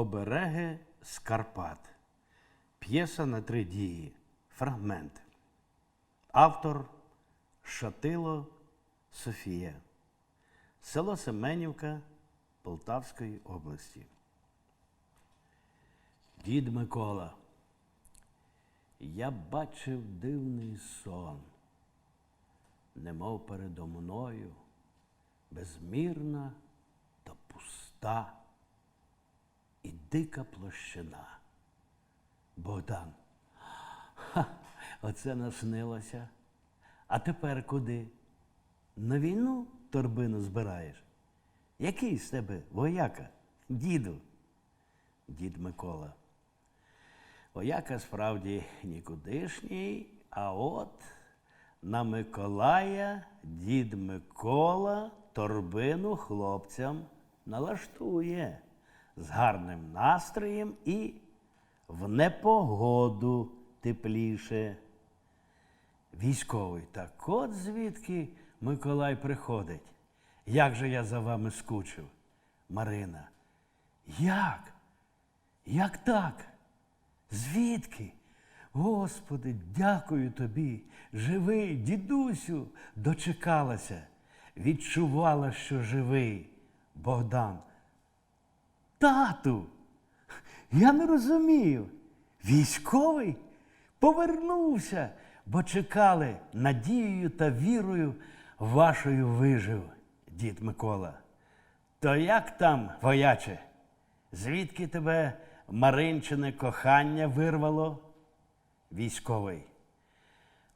Обереги з Карпат. П'єса на три дії. Фрагмент. Автор Шатило Софія. Село Семенівка Полтавської області. Дід Микола. Я бачив дивний сон, немов передо мною, безмірна та пуста дика площина. Богдан. Ха, оце наснилося. А тепер куди? На війну торбину збираєш? Який з тебе вояка, діду? Дід Микола. Вояка справді нікудишній, а от на Миколая дід Микола торбину хлопцям налаштує з гарним настроєм і в непогоду тепліше. Військовий, так от звідки Миколай приходить. Як же я за вами скучив? Марина. Як? Як так? Звідки? Господи, дякую тобі. Живий, дідусю, дочекалася. Відчувала, що живий. Богдан. Тату, я не розумію. Військовий повернувся, бо чекали надією та вірою вашою вижив, дід Микола. То як там, вояче? Звідки тебе Маринчине кохання вирвало? Військовий.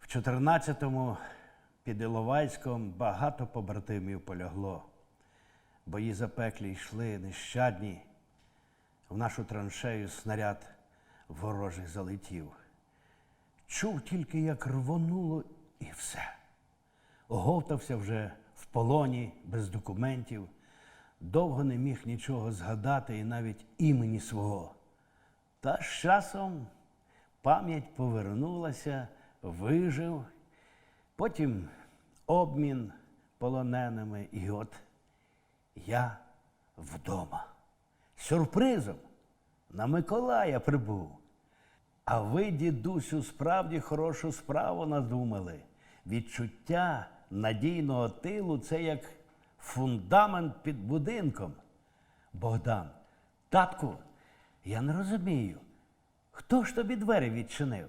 В 14-му під Іловайськом багато побратимів полягло. Бої запеклі йшли нещадні. В нашу траншею снаряд ворожий залетів. Чув тільки, як рвонуло, і все. Оговтався вже в полоні без документів, довго не міг нічого згадати і навіть імені свого. Та з часом пам'ять повернулася, вижив, потім обмін полоненими, і от я вдома. Сюрпризом на Миколая прибув. А ви, дідусю, справді хорошу справу надумали. Відчуття надійного тилу це як фундамент під будинком. Богдан, татку, я не розумію, хто ж тобі двері відчинив?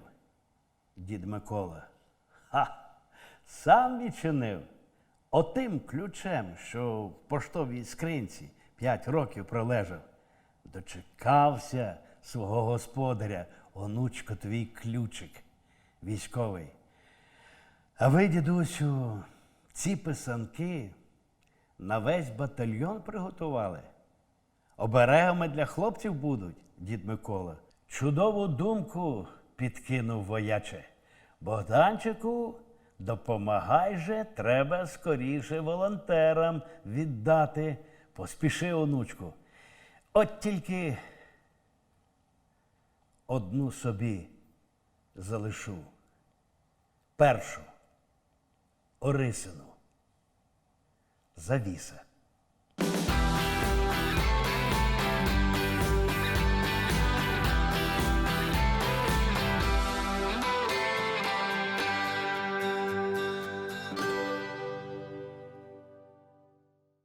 Дід Микола. Ха! Сам відчинив. Отим ключем, що в поштовій скринці п'ять років пролежав. Дочекався свого господаря, онучко твій ключик військовий. А ви, дідусю, ці писанки на весь батальйон приготували. Оберегами для хлопців будуть, дід Микола. Чудову думку підкинув вояче. Богданчику, допомагай же, треба скоріше волонтерам віддати. Поспіши, онучку. От тільки одну собі залишу. Першу Орисину. Завіса.